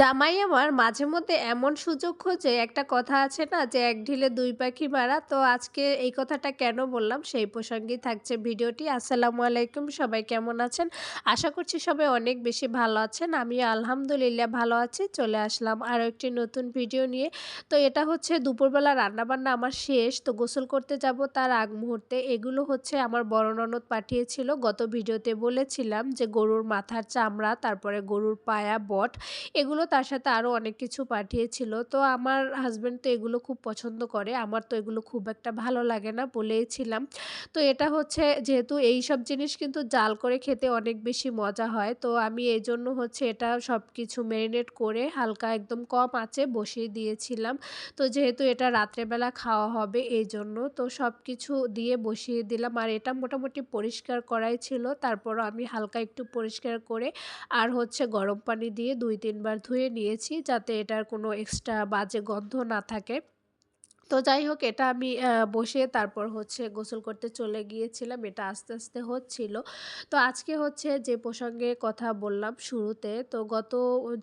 জামাই আমার মাঝে মধ্যে এমন সুযোগ খোঁজে, একটা কথা আছে না যে, এক ঢিলে দুই পাখি মারা, তো আজকে এই কথাটা কেন বললাম? সেই প্রসঙ্গেই থাকছে ভিডিওটি। আসসালামু আলাইকুম, সবাই কেমন আছেন? আশা করছি সবাই অনেক বেশি ভালো আছেন। আমি আলহামদুলিল্লাহ ভালো আছি। চলে আসলাম আরও একটি নতুন ভিডিও নিয়ে। তো এটা হচ্ছে দুপুরবেলা রান্নাবান্না আমার শেষ, তো গোসল করতে যাব তার আগ মুহূর্তে। এগুলো হচ্ছে আমার বড় ননদ পাঠিয়েছিল। গত ভিডিওতে বলেছিলাম যে, গরুর মাথার চামড়া, তারপরে গরুর পায়া, বট, এগুলো তার সাথে আরও অনেক কিছু পাঠিয়েছিল। তো আমার হাজব্যান্ড তো এগুলো খুব পছন্দ করে। আমার তো এগুলো খুব একটা ভালো লাগে না বলেইছিলাম তো এটা হচ্ছে যেহেতু এই সব জিনিস কিন্তু জাল করে খেতে অনেক বেশি মজা হয়। তো আমি এই জন্য হচ্ছে এটা সব কিছু ম্যারিনেট করে হালকা একদম কম আঁচে বসিয়ে দিয়েছিলাম। তো যেহেতু এটা রাত্রেবেলা খাওয়া হবে এই জন্য তো সব কিছু দিয়ে বসিয়ে দিলাম। আর এটা মোটামুটি পরিষ্কার করাই ছিল। তারপরও আমি হালকা একটু পরিষ্কার করে আর হচ্ছে গরম পানি দিয়ে দুই তিনবার ধুয়ে নিয়েছি যাতে এটার কোনো এক্সট্রা বাজে গন্ধ না থাকে। তো যাই হোক এটা আমি বসে তারপর হচ্ছে গোসল করতে চলে গিয়েছিলাম। এটা আস্তে আস্তে হচ্ছিল। তো আজকে হচ্ছে যে প্রসঙ্গে কথা বললাম শুরুতে, তো গত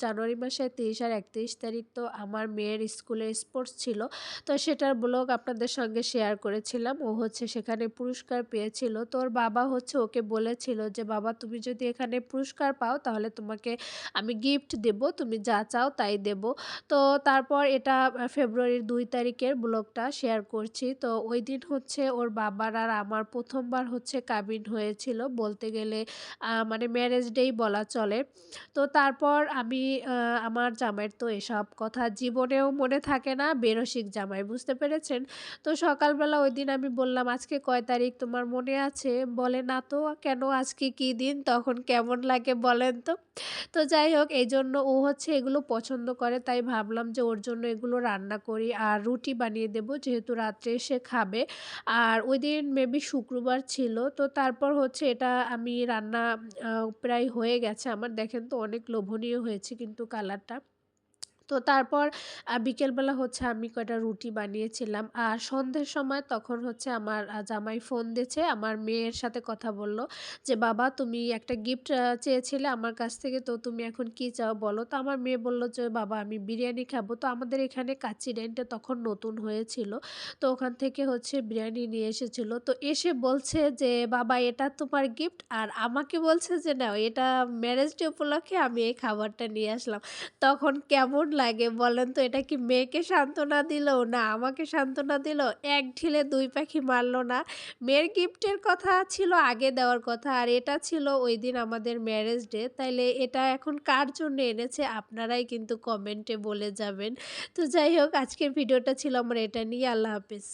জানুয়ারি মাসে তিরিশ আর একত্রিশ তারিখ তো আমার মেয়ের স্কুলে স্পোর্টস ছিল। তো সেটার ব্লগ আপনাদের সঙ্গে শেয়ার করেছিলাম। ও হচ্ছে সেখানে পুরস্কার পেয়েছিল। তো ওর বাবা হচ্ছে ওকে বলেছিল যে, বাবা, তুমি যদি এখানে পুরস্কার পাও, তাহলে তোমাকে আমি গিফট দেব। তুমি যা চাও তাই দেব। তো তারপর এটা ফেব্রুয়ারির দুই তারিখের ব্লগ ব্লগটা শেয়ার করছি। তো ওই দিন হচ্ছে ওর বাবার আর আমার প্রথমবার হচ্ছে কাবিন হয়েছিল বলতে গেলে মানে ম্যারেজ ডেই বলা চলে। তো তারপর আমি আমার জামাইয়ের তো এসব কথা জীবনেও মনে থাকে না, বেরসিক জামাই, বুঝতে পেরেছেন? তো সকালবেলা ওই দিন আমি বললাম, আজকে কয় তারিখ তোমার মনে আছে? বলে, না তো, কেন আজকে কি দিন? তখন কেমন লাগে বলেন তো? তো যাই হোক এই জন্য ও হচ্ছে এগুলো পছন্দ করে। তাই ভাবলাম যে ওর জন্য এগুলো রান্না করি আর রুটি বানিয়ে দেবো যেহেতু রাত্রে সে খাবে। আর ওই দিন মেবি শুক্রবার ছিল। তো তারপর হচ্ছে এটা আমি রান্না প্রায় হয়ে গেছে আমার। দেখেন তো অনেক লোভনীয় হয়েছে কিন্তু কালারটা তো তারপর বিকেলবেলা হচ্ছে আমি কয়টা রুটি বানিয়েছিলাম। আর সন্ধ্যের সময় তখন হচ্ছে আমার জামাই ফোন দিয়েছে, আমার মেয়ের সাথে কথা বলল যে, বাবা, তুমি একটা গিফট চেয়েছিলে আমার কাছ থেকে, তো তুমি এখন কি চাও বলো? তো আমার মেয়ে বলল যে, বাবা, আমি বিরিয়ানি খাব। তো আমাদের এখানে কাচ্চি ডাইনটা তখন নতুন হয়েছিল। তো ওখান থেকে হচ্ছে বিরিয়ানি নিয়ে এসেছিল। তো এসে বলছে যে, বাবা, এটা তোমার গিফট। আর আমাকে বলছে যে, না, এটা ম্যারেজ ডে উপলক্ষে আমি এই খাবারটা নিয়ে আসলাম। তখন কেমন লাগে। বলেন তো, এটা কি মেয়েকে সান্ত্বনা দিল? না, আমাকে সান্ত্বনা দিল। এক ঢিলে দুই পাখি মারল না। মেয়ের গিফটের কথা ছিল আগে দেওয়ার কথা, আর এটা ছিল ওই দিন আমাদের ম্যারেজ ডে। তাইলে এটা এখন কার জন্য এনেছে? আপনারাই কিন্তু কমেন্টে বলে যাবেন। তো যাই হোক, আজকের ভিডিওটা ছিল আমার, এটা নিয়ে আল্লাহ হাফিজ।